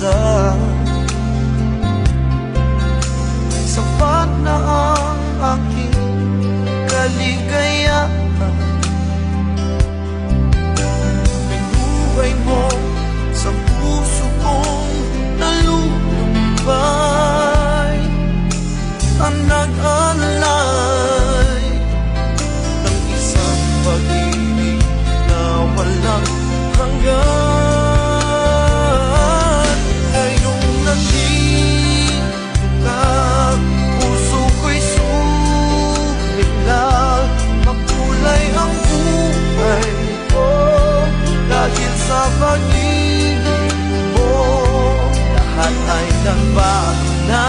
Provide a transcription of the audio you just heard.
pag-asa Sapat na ang aking kaligayaan Pinubay mo sa puso kong nalulumbay Ang nag-alala pag-ibig mo. Lahat ay nagbago na